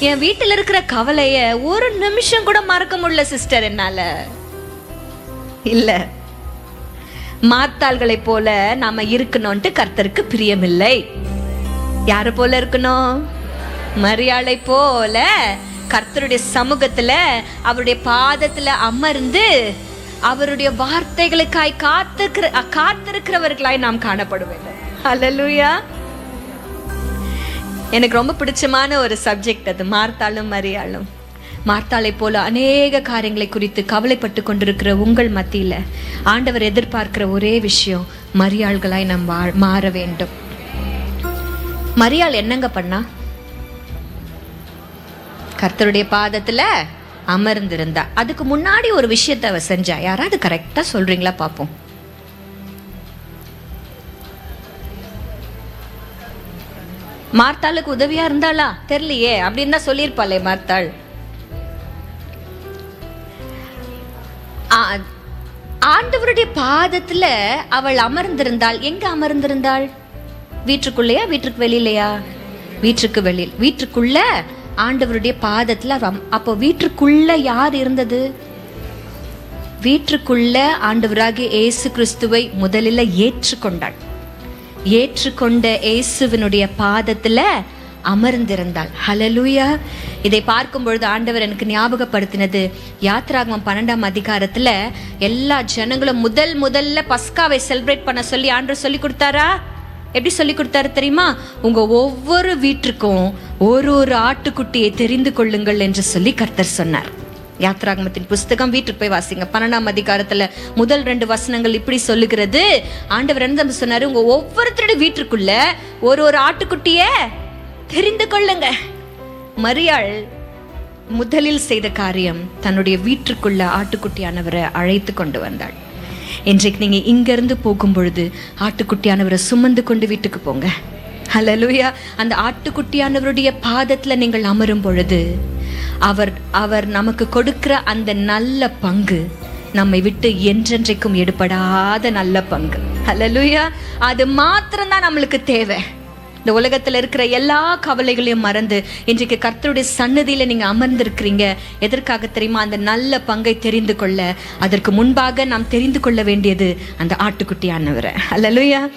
என் வீட்டில் இருக்கிற கவலைய ஒரு நிமிஷம் கூட மறக்க முடியல சிஸ்டர் என்னால. இல்ல. மாத்தாள்களைப் போல நாம இருக்கணும்ட்டு கர்த்தருக்கு பிரியமில்லை. யாரை போல இருக்கணும்? மரியாளை போல கர்த்தருடைய சமூகத்துல அவருடைய பாதத்துல அமர்ந்து அவருடைய வார்த்தைகளுக்காய் காத்துக்கிற காத்திருக்கிறவர்களாய் நாம் காணப்பட வேண்டும் அல்லேலூயா எனக்கு ரொம்ப பிடிச்சமான ஒரு சப்ஜெக்ட் அது மார்த்தாளும் மரியாளும். மார்த்தாளை போல அநேக காரியங்களை குறித்து கவலைப்பட்டு கொண்டிருக்கிற உங்கள் மத்தியில் ஆண்டவர் எதிர்பார்க்கிற ஒரே விஷயம் மரியாள்களாய் நாம் வா- மாற வேண்டும். மரியாள் என்னங்க பண்ணா? கர்த்தருடைய பாதத்தில் அமர்ந்திருந்தா. அதுக்கு முன்னாடி ஒரு விஷயத்தை அவ செஞ்சா. யாராவது கரெக்டாக சொல்கிறீங்களா பார்ப்போம் மார்த்தாளுக்கு உதவியா இருந்தாளா? தெரியலையே. அப்படின்னு தான் சொல்லியிருப்பாளே மார்த்தாள். ஆ- ஆண்டவருடைய பாதத்துல அவள் அமர்ந்திருந்தாள். எங்க அமர்ந்திருந்தாள்? வீட்டுக்குள்ளேயா? வீட்டுக்கு வெளியிலையா? வீட்டுக்கு வெளியில். வீட்டுக்குள்ள ஆண்டவருடைய பாதத்துல அப்போ வீட்டுக்குள்ள யார் இருந்தது? வீட்டுக்குள்ள ஆண்டவராகிய இயேசு கிறிஸ்துவை முதலில் ஏற்றுக்கொண்டாள். ஏற்றுக்கொண்ட இயேசுவினுடைய பாதத்துல அமர்ந்திருந்தாள். ஹலலூயா இதை பார்க்கும் பொழுது ஆண்டவர் எனக்கு ஞாபகப்படுத்தினது. யாத்ராகமம் பன்னெண்டாம் அதிகாரத்துல எல்லா ஜனங்களும் முதல் முதல்ல பஸ்காவை செலிப்ரேட் பண்ண சொல்லி ஆண்டவர் சொல்லி கொடுத்தாரா? எப்படி சொல்லி கொடுத்தாரு தெரியுமா? உங்க ஒவ்வொரு வீட்டுக்கும் ஒரு ஒரு ஆட்டுக்குட்டியை தெரிந்து கொள்ளுங்கள் என்று சொல்லி கர்த்தர் சொன்னார். யாத்ராகமத்தின் புஸ்தகம் வீட்டுக்கு போய் வாசிங்க. பன்னெண்டாம் அதிகாரத்துல முதல் ரெண்டு வசனங்கள் இப்படி சொல்லுகிறது. ஆண்டவர் என்ன தெரியுமா சொன்னாரு? உங்க ஒவ்வொருத்தருடைய வீட்டுக்குள்ள ஒரு ஒரு ஆட்டுக்குட்டிய தெரிந்து கொள்ளுங்க. மரியாள் முதலில் செய்த காரியம் தன்னுடைய வீட்டுக்குள்ள ஆட்டுக்குட்டியானவரை அழைத்து கொண்டு வந்தாள். இன்றைக்கு நீங்க இங்கிருந்து போகும் பொழுது ஆட்டுக்குட்டியானவரை சுமந்து கொண்டு வீட்டுக்கு போங்க. ஹலலூயா அந்த ஆட்டுக்குட்டியானவருடைய பாதத்தில் நீங்கள் அமரும் பொழுது அவர் அவர் நமக்கு கொடுக்கிற அந்த நல்ல பங்கு நம்மை விட்டு என்றென்றைக்கும் எடுபடாத நல்ல பங்கு. ஹலலூயா அது மாத்திரம்தான் நம்மளுக்கு தேவை. இந்த உலகத்தில் இருக்கிற எல்லா கவலைகளையும் மறந்து இன்றைக்கு கர்த்தருடைய சன்னதியில் நீங்கள் அமர்ந்திருக்கிறீங்க. எதற்காக தெரியுமா? அந்த நல்ல பங்கை தெரிந்து கொள்ள. அதற்கு முன்பாக நாம் தெரிந்து கொள்ள வேண்டியது அந்த ஆட்டுக்குட்டியானவரை. அல்லலுயா